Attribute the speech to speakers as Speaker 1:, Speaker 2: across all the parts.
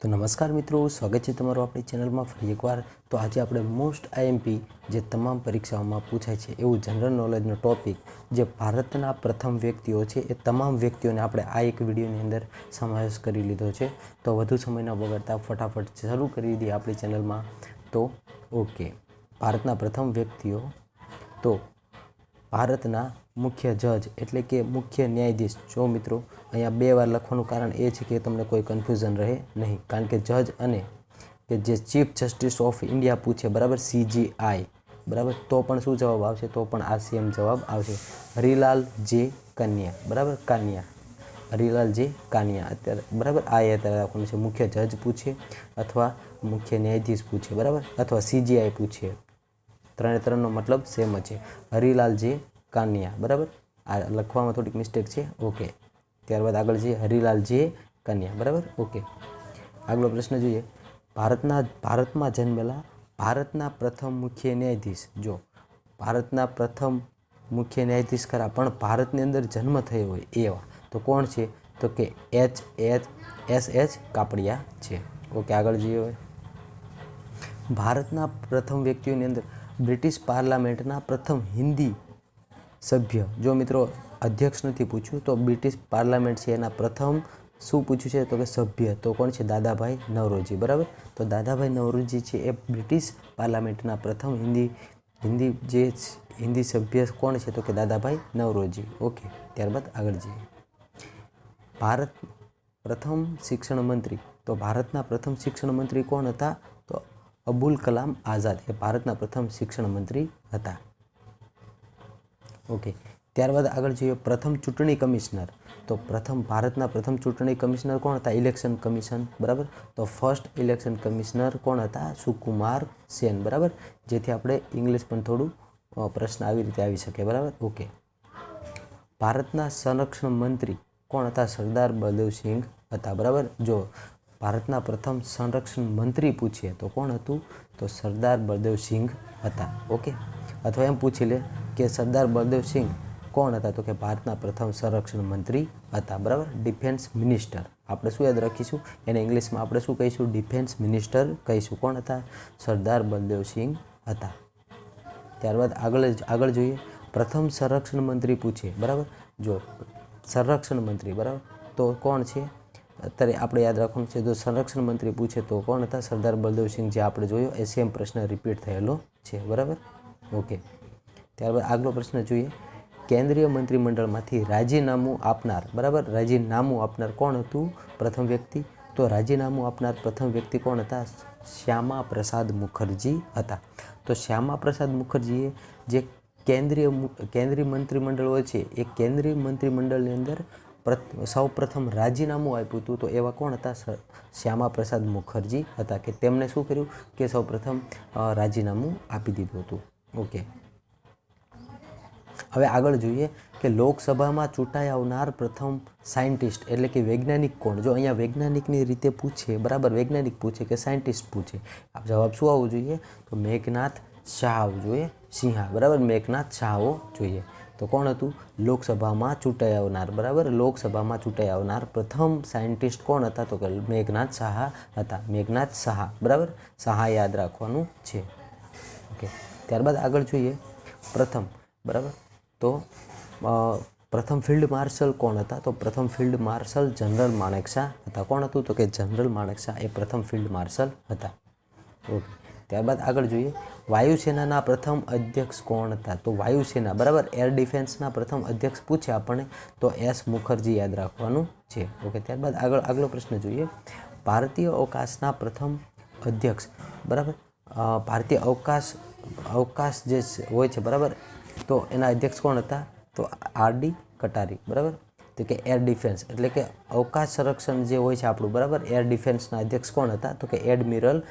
Speaker 1: તો નમસ્કાર મિત્રો, સ્વાગત છે તમારું આપણી ચેનલમાં ફરી એકવાર. તો આજે આપણે મોસ્ટ આઈએમપી જે તમામ પરીક્ષાઓમાં પૂછાય છે, એવું જનરલ નોલેજનો ટોપિક જે ભારતના પ્રથમ વ્યક્તિઓ છે, એ તમામ વ્યક્તિઓને આપણે આ એક વિડીયોની અંદર સમાવેશ કરી લીધો છે. તો વધુ સમય ન બગાડતા ફટાફટ શરૂ કરી દઈએ આપણી ચેનલમાં. તો ઓકે ભારતના પ્રથમ વ્યક્તિઓ. તો ભારતના મુખ્ય જજ એટલે કે મુખ્ય ન્યાયાધીશ. જો મિત્રો, અહીંયા બે વાર લખવાનું કારણ એ છે કે તમને કોઈ કન્ફ્યુઝન રહે નહીં. કારણ કે જજ અને કે જે ચીફ જસ્ટિસ ઓફ ઇન્ડિયા પૂછે, બરાબર? સીજીઆઈ બરાબર? તો પણ શું જવાબ આવશે? તો પણ આ સેમ જવાબ આવશે. હરિલાલ જે કન્યા. બરાબર? કાન્યા. હરિલાલ જે કાનિયા. અત્યારે, બરાબર? આ અત્યારે રાખવાનું છે. મુખ્ય જજ પૂછે અથવા મુખ્ય ન્યાયાધીશ પૂછે. બરાબર? અથવા સીજીઆઈ પૂછે. ત્રણે ત્રણનો મતલબ સેમ જ છે. હરિલાલ જે કાનિયા, બરાબર? આ લખવામાં થોડીક મિસ્ટેક છે. ઓકે ત્યારબાદ આગળ જઈએ. હરિલાલ જે કન્યા, બરાબર? ઓકે આગલો પ્રશ્ન જોઈએ. ભારતના, ભારતમાં જન્મેલા ભારતના પ્રથમ મુખ્ય ન્યાયાધીશ, જો. ભારતના પ્રથમ મુખ્ય ન્યાયાધીશ ખરા, પણ ભારતની અંદર જન્મ થયો હોય એવા. તો કોણ છે? તો કે H H, S, H Kapadia છે. ઓકે આગળ જઈએ ભારતના પ્રથમ વ્યક્તિઓની અંદર બ્રિટિશ પાર્લામેન્ટના પ્રથમ હિન્દી સભ્ય. જો મિત્રો અધ્યક્ષ નથી પૂછ્યું, તો બ્રિટિશ પાર્લામેન્ટ છે એના પ્રથમ શું પૂછ્યું છે? તો કે સભ્ય. તો કોણ છે? દાદાભાઈ નવરોજી. બરાબર? તો દાદાભાઈ નવરોજી છે એ બ્રિટિશ પાર્લામેન્ટના પ્રથમ હિન્દી હિન્દી જે હિન્દી સભ્ય કોણ છે? તો કે દાદાભાઈ નવરોજી. ઓકે. ત્યારબાદ આગળ જઈએ. ભારત પ્રથમ શિક્ષણ મંત્રી. તો ભારતના પ્રથમ શિક્ષણ મંત્રી કોણ હતા? અબુલ કલામ આઝાદ એ ભારતના પ્રથમ શિક્ષણ મંત્રી હતા. ઓકે, ત્યારબાદ આગળ જોઈએ પ્રથમ ચૂંટણી કમિશનર. તો પ્રથમ ભારતના પ્રથમ ચૂંટણી કમિશનર કોણ હતા? ઇલેક્શન કમિશન, બરાબર? તો ફર્સ્ટ ઇલેક્શન કમિશનર કોણ હતા? સુકુમાર સેન, બરાબર? જેથી આપણે ઇંગ્લિશ પણ થોડું પ્રશ્ન આવી રીતે આવી શકે, બરાબર? ઓકે. ભારતના સંરક્ષણ મંત્રી કોણ હતા? સરદાર બલદેવસિંહ હતા, બરાબર? જો ભારતના પ્રથમ સંરક્ષણ મંત્રી પૂછીએ, તો કોણ હતું? તો સરદાર બળદેવસિંહ હતા, ઓકે? અથવા એમ પૂછી લે કે સરદાર બળદેવસિંહ કોણ હતા? તો કે ભારતના પ્રથમ સંરક્ષણ મંત્રી હતા, બરાબર? Defence minister. આપણે શું યાદ રાખીશું? એને ઇંગ્લિશમાં આપણે શું કહીશું? ડિફેન્સ મિનિસ્ટર કહીશું. કોણ હતા? સરદાર બળદેવસિંહ હતા. ત્યારબાદ આગળ આગળ જોઈએ. પ્રથમ સંરક્ષણ મંત્રી પૂછે બરાબર? જો, સંરક્ષણ મંત્રી, બરાબર? તો કોણ છે? અત્યારે આપણે યાદ રાખવાનું છે, જો સંરક્ષણ મંત્રી પૂછે તો કોણ હતા? સરદાર બલદેવસિંહ જે આપણે જોયો, એ સેમ પ્રશ્ન રિપીટ થયેલો છે. બરાબર? ઓકે. ત્યારબાદ આગલો પ્રશ્ન જોઈએ. કેન્દ્રીય મંત્રીમંડળમાંથી રાજીનામું આપનાર, બરાબર? રાજીનામું આપનાર કોણ હતું? પ્રથમ વ્યક્તિ? તો રાજીનામું આપનાર પ્રથમ વ્યક્તિ કોણ હતા? શ્યામા પ્રસાદ મુખર્જી હતા. તો શ્યામા પ્રસાદ મુખર્જીએ જે કેન્દ્રીય કેન્દ્રીય મંત્રીમંડળ હોય છે, એ કેન્દ્રીય મંત્રીમંડળની અંદર પ્રથ- સૌ પ્રથમ રાજીનામું આપ્યું હતું તો એવા કોણ હતા? શ્યામા પ્રસાદ મુખર્જી હતા કે તેમણે શું કર્યું? કે સૌ પ્રથમ રાજીનામું આપી દીધું હતું. ઓકે. હવે આગળ જોઈએ કે લોકસભામાં ચૂંટાઈ આવનાર પ્રથમ સાયન્ટિસ્ટ એટલે કે વૈજ્ઞાનિક કોણ? જો અહીંયા વૈજ્ઞાનિકની રીતે પૂછે, બરાબર, વૈજ્ઞાનિક પૂછે કે સાયન્ટિસ્ટ પૂછે જવાબ શું આવવો જોઈએ? તો મેઘનાથ શાહ આવવું જોઈએ, સિંહા, બરાબર, મેઘનાથ શાહ આવવો જોઈએ. તો કોણ હતું? લોકસભામાં ચૂંટાઈ આવનાર, બરાબર? લોકસભામાં ચૂંટાઈ આવનાર પ્રથમ સાયન્ટિસ્ટ કોણ હતા? તો કે મેઘનાથ સાહા હતા. મેઘનાથ સાહા, બરાબર? સાહા યાદ રાખવાનું છે. ઓકે, ત્યારબાદ આગળ જોઈએ. પ્રથમ, બરાબર? તો પ્રથમ ફિલ્ડ માર્શલ કોણ હતા? તો પ્રથમ ફિલ્ડ માર્શલ જનરલ માણેકશા હતા. કોણ હતું? તો કે જનરલ માણેકશા એ પ્રથમ ફિલ્ડ માર્શલ હતા. ઓકે. ત્યારબાદ આગળ જોઈએ. વાયુસેનાના પ્રથમ અધ્યક્ષ કોણ હતા? તો વાયુસેના, બરાબર? એર ડિફેન્સના પ્રથમ અધ્યક્ષ પૂછે આપણને, તો એસ મુખર્જી યાદ રાખવાનું છે. ઓકે, ત્યારબાદ આગળ, આગલો પ્રશ્ન જોઈએ. ભારતીય અવકાશના પ્રથમ અધ્યક્ષ, બરાબર? ભારતીય અવકાશ અવકાશ જે હોય છે, બરાબર? તો એના અધ્યક્ષ કોણ હતા? તો આરડી કટારી, બરાબર? તો કે એર ડિફેન્સ, એટલે કે અવકાશ સંરક્ષણ જે હોય છે આપણું, બરાબર? એર ડિફેન્સના અધ્યક્ષ કોણ હતા? તો કે એડમિરલ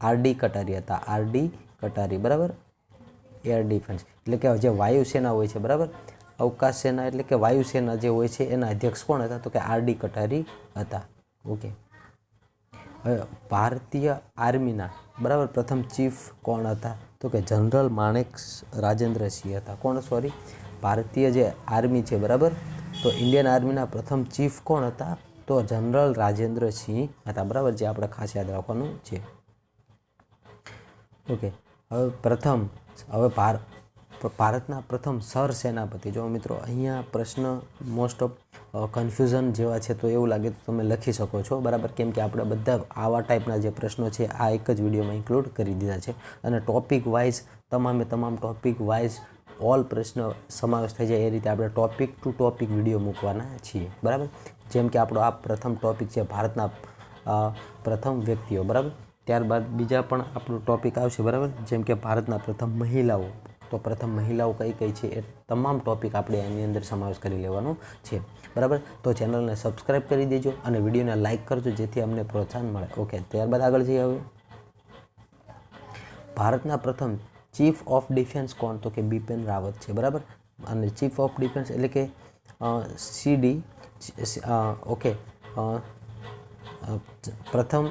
Speaker 1: આરડી કટારી હતા. આરડી કટારી, બરાબર? એર ડિફેન્સ એટલે કે જે વાયુસેના હોય છે, બરાબર? અવકાશ સેના એટલે કે વાયુસેના જે હોય છે, એના અધ્યક્ષ કોણ હતા? તો કે આરડી કટારી હતા. ઓકે. હવે ભારતીય આર્મીના, બરાબર? પ્રથમ ચીફ કોણ હતા? તો કે જનરલ માણેક રાજેન્દ્ર સિંહ હતા. કોણ? સોરી. ભારતીય જે આર્મી છે, બરાબર? તો ઇન્ડિયન આર્મીના પ્રથમ ચીફ કોણ હતા? તો જનરલ રાજેન્દ્ર સિંહ હતા, બરાબર? જે આપણે ખાસ યાદ રાખવાનું છે. ઓકે. હવે પ્રથમ હવે ભાર ભારતના પ્રથમ સર સેનાપતિ જો મિત્રો અહીંયા પ્રશ્ન મોસ્ટ ઓફ કન્ફ્યુઝન જેવા છે તો એવું લાગે તો તમે લખી શકો છો. બરાબર? કેમ કે આપણે બધા આવા ટાઈપના જે પ્રશ્નો છે આ એક જ વિડીયોમાં ઇન્ક્લુડ કરી દીધા છે. અને ટોપિક વાઇઝ તમામે તમામ ટોપિક વાઇઝ ઓલ પ્રશ્ન સમાવેશ થઈ જાય એ રીતે આપણે ટોપિક ટુ ટોપિક વીડિયો મૂકવાના છીએ. બરાબર? જેમ કે આપણો આ પ્રથમ ટોપિક છે ભારતના પ્રથમ વ્યક્તિઓ. બરાબર? ત્યારબાદ બીજા પણ આપણું ટૉપિક આવશે, બરાબર? જેમ કે ભારતના પ્રથમ મહિલાઓ. તો પ્રથમ મહિલાઓ કઈ કઈ છે એ તમામ ટોપિક આપણે એની અંદર સમાવેશ કરી લેવાનો છે, બરાબર? તો ચેનલને સબસ્ક્રાઈબ કરી દેજો અને વિડીયોને લાઇક કરજો, જેથી અમને પ્રોત્સાહન મળે. ઓકે ત્યારબાદ આગળ જઈએ હવે. ભારતના પ્રથમ ચીફ ઓફ ડિફેન્સ કોણ? તો કે બિપિન રાવત છે, બરાબર? અને ચીફ ઓફ ડિફેન્સ એટલે કે સીડી ઓકે પ્રથમ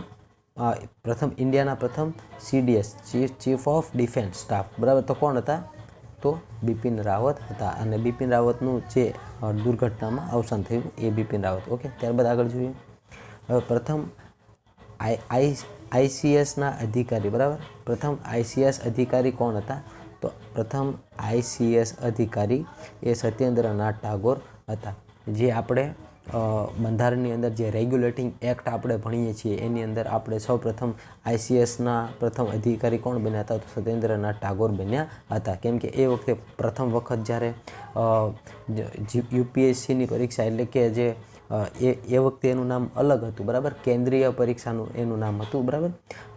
Speaker 1: પ્રથમ, ઇન્ડિયાના પ્રથમ CDS, chief chief of defence staff. બરાબર? તો કોણ હતા? તો બિપિન રાવત હતા. અને બિપિન રાવતનું જે દુર્ઘટનામાં અવસાન થયું એ બિપિન રાવત. ઓકે? ત્યારબાદ આગળ જોઈએ. હવે પ્રથમ, આઈ આઈ, આઈસીએસના અધિકારી. બરાબર? પ્રથમ આઈસીએસ અધિકારી કોણ હતા? તો પ્રથમ આઈસીએસ અધિકારી એ સત્યેન્દ્રનાથ ટાગોર હતા. જે આપણે બંધારણની અંદર જે રેગ્યુલેટિંગ એક્ટ આપણે ભણીએ છીએ, એની અંદર આપણે સૌ પ્રથમ આઈસીએસના પ્રથમ અધિકારી કોણ બન્યા હતા? તો સત્યેન્દ્રનાથ ટાગોર બન્યા હતા. કેમ કે એ વખતે પ્રથમ વખત જ્યારે યુપીએસસીની પરીક્ષા એટલે કે જે એ એ વખતે એનું નામ અલગ હતું, બરાબર? કેન્દ્રીય પરીક્ષાનું એનું નામ હતું, બરાબર?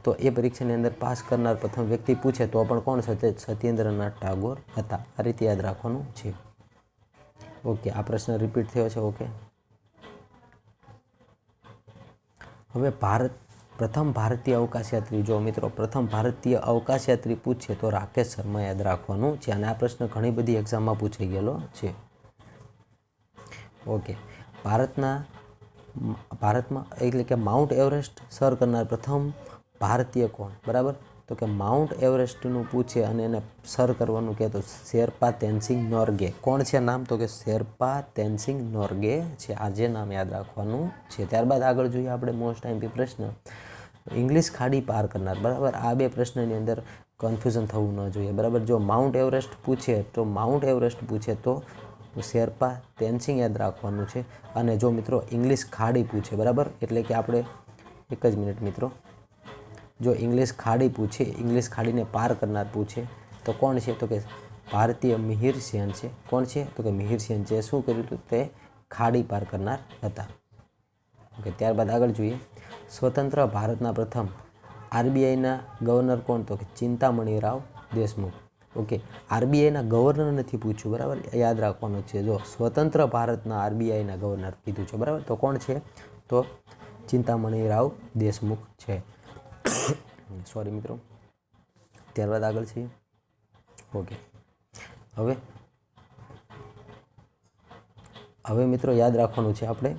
Speaker 1: તો એ પરીક્ષાની અંદર પાસ કરનાર પ્રથમ વ્યક્તિ પૂછે, તો પણ કોણ સત્ય, સત્યેન્દ્રનાથ ટાગોર હતા? આ રીતે યાદ રાખવાનું છે. ઓકે, આ પ્રશ્ન રિપીટ થયો છે, ઓકે? હવે ભારત, પ્રથમ ભારતીય અવકાશયાત્રી, જો મિત્રો પ્રથમ ભારતીય અવકાશયાત્રી પૂછે તો રાકેશ શર્મા યાદ રાખવાનું છે અને આ પ્રશ્ન ઘણી બધી એક્ઝામમાં પૂછાઈ ગયેલો છે. ઓકે ભારતના, ભારતમાં એટલે કે માઉન્ટ એવરેસ્ટ સર કરનાર પ્રથમ ભારતીય કોણ? બરાબર? તો કે માઉન્ટ એવરેસ્ટનું પૂછે અને એને સર કરવાનું કહે તો શેરપા તેનસિંગ નોર્ગે. કોણ છે નામ? તો કે શેરપા તેનસિંગ નોર્ગે છે. આજે નામ યાદ રાખવાનું છે. ત્યારબાદ આગળ જોઈએ આપણે મોસ્ટ ટાઈમ પ્રશ્ન. ઇંગ્લિશ ખાડી પાર કરનાર. બરાબર? આ બે પ્રશ્નની અંદર કન્ફ્યુઝન થવું ન જોઈએ. બરાબર? જો માઉન્ટ એવરેસ્ટ પૂછે, તો માઉન્ટ એવરેસ્ટ પૂછે તો શેરપા તેનસિંગ યાદ રાખવાનું છે. અને જો મિત્રો, ઇંગ્લિશ ખાડી પૂછે, બરાબર? એટલે કે આપણે એક જ મિનિટ મિત્રો જો ઇંગ્લિશ ખાડી પૂછે, ઇંગ્લિશ ખાડીને પાર કરનાર પૂછે, તો કોણ છે? તો કે ભારતીય મિહિર સેન છે. કોણ છે? તો કે મિહિર સેન છે. શું કર્યું હતું? તે ખાડી પાર કરનાર હતા. ઓકે, ત્યારબાદ આગળ જોઈએ. સ્વતંત્ર ભારતના પ્રથમ આરબીઆઈના ગવર્નર કોણ? તો કે ચિંતામણી રાવ દેશમુખ. ઓકે, આરબીઆઈના ગવર્નર નથી પૂછ્યું, બરાબર? યાદ રાખવાનું છે. જો સ્વતંત્ર ભારતના આરબીઆઈના ગવર્નર કીધું છે, બરાબર? તો કોણ છે? તો ચિંતામણી રાવ દેશમુખ છે. સોરી મિત્રો. ત્યારબાદ આગળ છે ઓકે. હવે હવે મિત્રો યાદ રાખવાનું છે આપણે.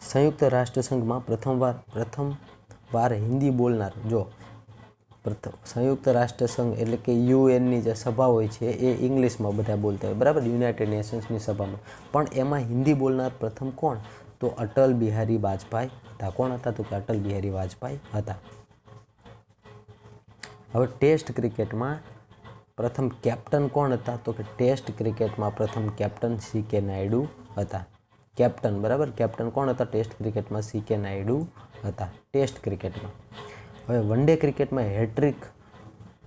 Speaker 1: સંયુક્ત રાષ્ટ્રસંઘમાં પ્રથમવાર, પ્રથમ વાર હિન્દી બોલનાર, જો, પ્રથમ સંયુક્ત રાષ્ટ્રસંઘ એટલે કે યુએનની જે સભા હોય છે, એ ઇંગ્લિશમાં બધા બોલતા હોય. બરાબર? યુનાઇટેડ નેશન્સની સભામાં. પણ એમાં હિન્દી બોલનાર પ્રથમ કોણ? તો અટલ બિહારી વાજપેયી હતા. કોણ હતા? તો કે અટલ બિહારી વાજપેયી હતા. હવે ટેસ્ટ ક્રિકેટમાં પ્રથમ કેપ્ટન કોણ હતા? તો કે ટેસ્ટ ક્રિકેટમાં પ્રથમ કેપ્ટન સી કે નાયડુ હતા. કેપ્ટન બરાબર? કેપ્ટન કોણ હતા? ટેસ્ટ ક્રિકેટમાં સી કે નાયડુ હતા. ટેસ્ટ ક્રિકેટમાં. હવે વન ડે ક્રિકેટમાં હેટ્રિક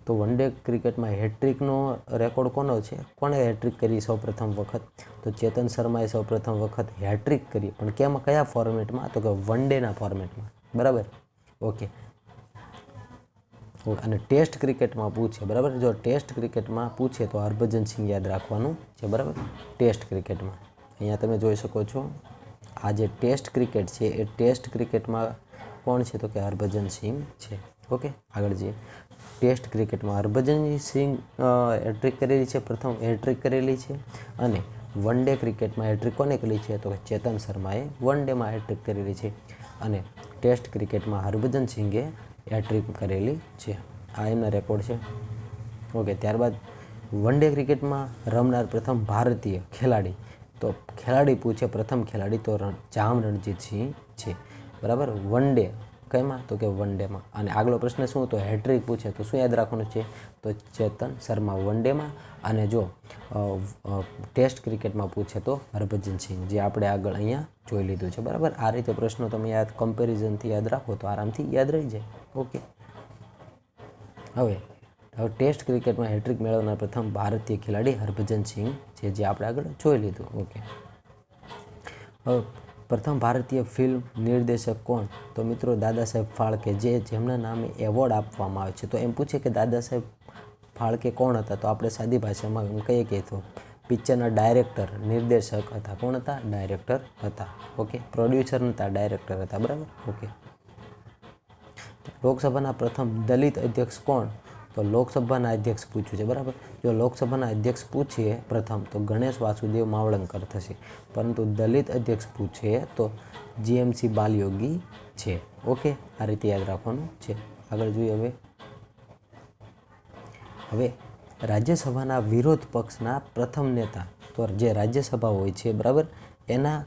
Speaker 1: તો વન ડે ક્રિકેટમાં હેટ્રિકનો રેકોર્ડ કોનો છે? કોણે હેટ્રિક કરી સૌ પ્રથમ વખત? તો ચેતન શર્માએ સૌ પ્રથમ વખત હેટ્રિક કરી. પણ કેમાં? કયા ફોર્મેટમાં? તો કે વન ડેના ફોર્મેટમાં. બરાબર? ઓકે ઓકે, અને ટેસ્ટ ક્રિકેટમાં પૂછે, બરાબર? જો ટેસ્ટ ક્રિકેટમાં પૂછે તો હરભજન સિંહ યાદ રાખવાનું છે, બરાબર? ટેસ્ટ ક્રિકેટમાં. અહીંયા તમે જોઈ શકો છો, આ જે ટેસ્ટ ક્રિકેટ છે, એ ટેસ્ટ ક્રિકેટમાં કોણ છે? તો કે હરભજન સિંહ છે. ઓકે, આગળ જઈએ. ટેસ્ટ ક્રિકેટમાં હરભજન સિંહ હેટ્રિક કરેલી છે, પ્રથમ હેટ્રિક કરેલી છે અને વન ડે ક્રિકેટમાં હેટ્રિક કોને કરેલી છે? તો કે ચેતન શર્માએ વન ડેમાં હેટ્રિક કરેલી છે. અને ટેસ્ટ ક્રિકેટમાં હરભજન સિંઘે હેટ્રિક કરેલી છે. આ એમના રેકોર્ડ છે. ઓકે ત્યારબાદ વન ડે ક્રિકેટમાં રમનાર પ્રથમ ભારતીય ખેલાડી. તો ખેલાડી પૂછે પ્રથમ ખેલાડી તો રણ- જામ રણજીતસિંહ છે. બરાબર? વન ડે કઈમાં તો કે વન ડેમાં અને આગલો પ્રશ્ન શું? તો હેટ્રિક પૂછે. તો શું યાદ રાખવાનું છે? તો ચેતન શર્મા વન ડેમાં અને જો ટેસ્ટ ક્રિકેટમાં પૂછે તો હરભજન સિંહ, જે આપણે આગળ અહીંયા જોઈ લીધું છે. બરાબર? આ રીતે પ્રશ્નો તમે યાદ, કમ્પેરિઝનથી યાદ રાખો તો આરામથી યાદ રહી જાય. ઓકે. હવે હવે ટેસ્ટ ક્રિકેટમાં હેટ્રિક મેળવનાર પ્રથમ ભારતીય ખેલાડી હરભજન સિંહ છે, જે આપણે આગળ જોઈ લીધું. ઓકે. હવે પ્રથમ ભારતીય ફિલ્મ નિર્દેશક કોણ? તો મિત્રો દાદા સાહેબ ફાળકે, જે જેમના નામે એવોર્ડ આપવામાં આવે છે. તો એમ પૂછે કે દાદા સાહેબ ફાળકે કોણ હતા? તો આપણે સાદી ભાષામાં એમ કહીએ કે તો પિક્ચરના ડાયરેક્ટર, નિર્દેશક હતા. કોણ હતા? ડાયરેક્ટર હતા. ઓકે? પ્રોડ્યુસર નહોતા ડાયરેક્ટર હતા. બરાબર? ઓકે. લોકસભાના પ્રથમ દલિત અધ્યક્ષ કોણ? તો લોકસભાના અધ્યક્ષ પૂછ્યું છે, બરાબર? જો લોકસભાના અધ્યક્ષ પૂછીએ પ્રથમ, તો ગણેશ વાસુદેવ માવળંકર થશે. પરંતુ દલિત અધ્યક્ષ પૂછે તો જીએમસી બાલયોગી છે. ઓકે? આ રીતે યાદ રાખવાનું છે. આગળ જોઈએ હવે. હવે, રાજ્યસભાના વિરોધ પક્ષના પ્રથમ નેતા, તો જે રાજ્યસભા હોય છે, બરાબર? એના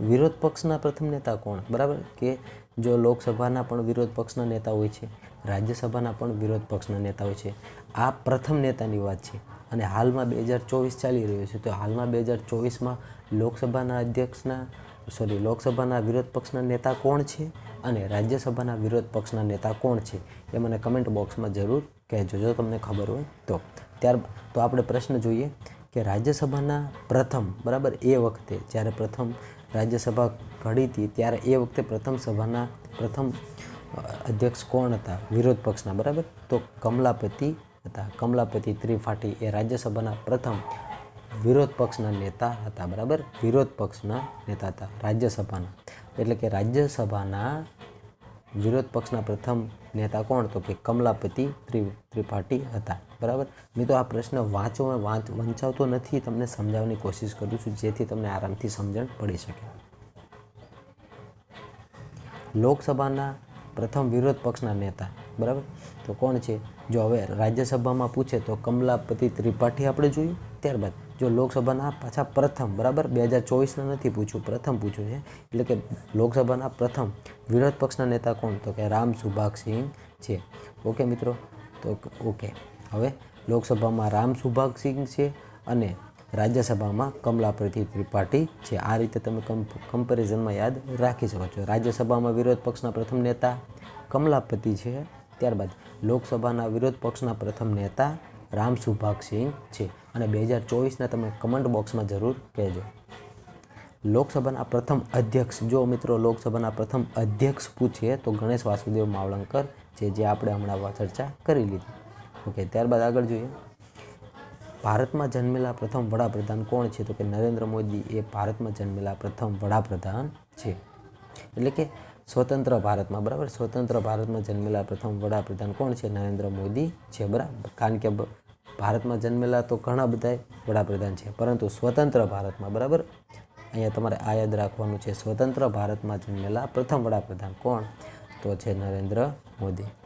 Speaker 1: વિરોધ પક્ષના પ્રથમ નેતા કોણ? બરાબર? કે જો લોકસભાના પણ વિરોધ પક્ષના નેતા હોય છે રાજ્યસભાના પણ વિરોધ પક્ષના નેતા હોય છે. આ પ્રથમ નેતાની વાત છે. અને હાલમાં બે હજાર ચોવીસ ચાલી રહ્યું છે. તો હાલમાં બે હજાર ચોવીસમાં લોકસભાના અધ્યક્ષના સોરી લોકસભાના વિરોધ પક્ષના નેતા કોણ છે અને રાજ્યસભાના વિરોધ પક્ષના નેતા કોણ છે એ મને કમેન્ટ બોક્સમાં જરૂર કહેજો. જો તમને ખબર હોય તો. ત્યાર, તો આપણે પ્રશ્ન જોઈએ કે રાજ્યસભાના પ્રથમ, બરાબર, એ વખતે જ્યારે પ્રથમ રાજ્યસભા ઘડી હતી, ત્યારે એ વખતે પ્રથમ સભાના, પ્રથમ અધ્યક્ષ કોણ હતા? વિરોધ પક્ષના, બરાબર? તો કમલાપતિ હતા. કમલાપતિ ત્રિપાઠી એ રાજ્યસભાના પ્રથમ વિરોધ પક્ષના નેતા હતા, બરાબર? વિરોધ પક્ષના નેતા હતા, રાજ્યસભાના. એટલે કે રાજ્યસભાના વિરોધ પક્ષના પ્રથમ નેતા કોણ? તો કે કમલાપતિ ત્રિ, ત્રિપાઠી હતા, બરાબર? મિત્રો આ પ્રશ્ન વાંચો વાંચ, વંચાવતો નથી. તમને સમજાવવાની કોશિશ કરું છું, જેથી તમને આરામથી સમજણ પડી શકે. લોકસભાના પ્રથમ વિરોધ પક્ષના નેતા, બરાબર? તો કોણ છે? જો હવે રાજ્યસભામાં પૂછે તો કમલાપતિ ત્રિપાઠી આપણે જોયું. ત્યારબાદ જો લોકસભાના પાછા પ્રથમ, બરાબર? બે હજાર ચોવીસના નથી પૂછ્યું, પ્રથમ પૂછ્યું છે. એટલે કે લોકસભાના પ્રથમ વિરોધ પક્ષના નેતા કોણ? તો કે રામ સુભાગ સિંહ છે. ઓકે મિત્રો? તો ઓકે. હવે લોકસભામાં રામ સુભાગ સિંહ છે અને રાજ્યસભામાં કમલાપતિ ત્રિપાઠી છે. આ રીતે તમે કમ્પેરિઝનમાં યાદ રાખી શકો છો. રાજ્યસભામાં વિરોધ પક્ષના પ્રથમ નેતા કમલાપતિ છે. ત્યારબાદ લોકસભાના વિરોધ પક્ષના પ્રથમ નેતા રામ સિંહ છે. અને બે હજાર ચોવીસના તમે કમેન્ટ બોક્સમાં જરૂર કહેજો. લોકસભાના પ્રથમ અધ્યક્ષ, જો મિત્રો લોકસભાના પ્રથમ અધ્યક્ષ પૂછીએ તો ગણેશ વાસુદેવ માવળંકર છે, જે આપણે હમણાં ચર્ચા કરી લીધી. ઓકે, ત્યારબાદ આગળ જોઈએ. ભારતમાં જન્મેલા પ્રથમ વડાપ્રધાન કોણ છે? તો કે નરેન્દ્ર મોદી એ ભારતમાં જન્મેલા પ્રથમ વડાપ્રધાન છે. એટલે કે સ્વતંત્ર ભારતમાં, બરાબર? સ્વતંત્ર ભારતમાં જન્મેલા પ્રથમ વડાપ્રધાન કોણ છે? નરેન્દ્ર મોદી છે, બરાબર? કારણ કે ભારતમાં જન્મેલા તો ઘણા બધા વડાપ્રધાન છે, પરંતુ સ્વતંત્ર ભારતમાં, બરાબર? અહીંયા તમારે આ યાદ રાખવાનું છે, સ્વતંત્ર ભારતમાં જન્મેલા પ્રથમ વડાપ્રધાન કોણ? તો છે નરેન્દ્ર મોદી.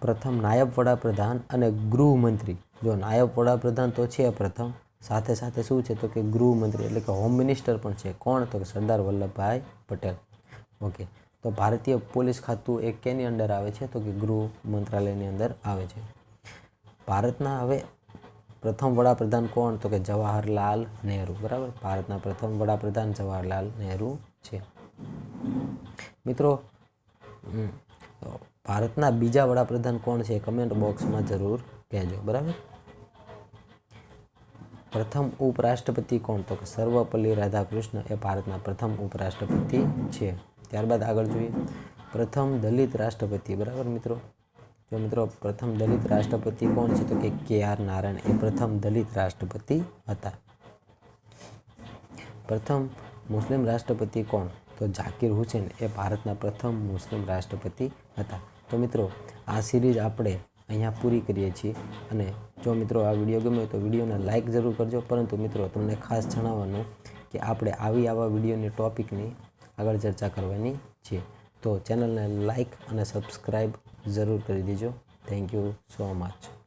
Speaker 1: પ્રથમ નાયબ વડાપ્રધાન અને ગૃહમંત્રી. જો નાયબ વડાપ્રધાન તો છે પ્રથમ, સાથે સાથે શું છે તો કે ગૃહમંત્રી એટલે કે હોમ મિનિસ્ટર પણ છે. કોણ? તો કે સરદાર વલ્લભભાઈ પટેલ. ઓકે. તો ભારતીય પોલીસ ખાતું એ કેની અંડર આવે છે? તો કે ગૃહ મંત્રાલયની અંદર આવે છે. ભારતના હવે પ્રથમ વડાપ્રધાન કોણ? તો કે જવાહરલાલ નહેરુ. બરાબર? ભારતના પ્રથમ વડાપ્રધાન જવાહરલાલ નહેરુ છે. મિત્રો ભારતના બીજા વડાપ્રધાન કોણ છે કમેન્ટ બોક્સમાં જરૂર કહેજો, બરાબર? પ્રથમ ઉપરાષ્ટ્રપતિ કોણ? તો કે સર્વપલ્લી રાધાકૃષ્ણ એ ભારતના પ્રથમ ઉપરાષ્ટ્રપતિ છે. ત્યારબાદ આગળ જોઈએ. પ્રથમ દલિત રાષ્ટ્રપતિ, બરાબર મિત્રો? જો મિત્રો, પ્રથમ દલિત રાષ્ટ્રપતિ કોણ છે? તો કે કે આર નારાયણ એ પ્રથમ દલિત રાષ્ટ્રપતિ હતા. પ્રથમ મુસ્લિમ રાષ્ટ્રપતિ કોણ? તો ઝાકિર હુસેન એ ભારતના પ્રથમ મુસ્લિમ રાષ્ટ્રપતિ હતા. તો મિત્રો, આ સિરીઝ આપણે અહીંયા પૂરી કરીએ છીએ. અને જો મિત્રો આ વીડિયો ગમ્યો તો વિડીયોને લાઇક જરૂર કરજો. પરંતુ મિત્રો, તમને ખાસ જણાવવાનું કે આપણે આવી આવા વિડીયોની ટોપિકની આગળ ચર્ચા કરવાની છે. તો ચેનલને લાઇક અને સબસ્ક્રાઈબ જરૂર કરી દેજો. Thank you so much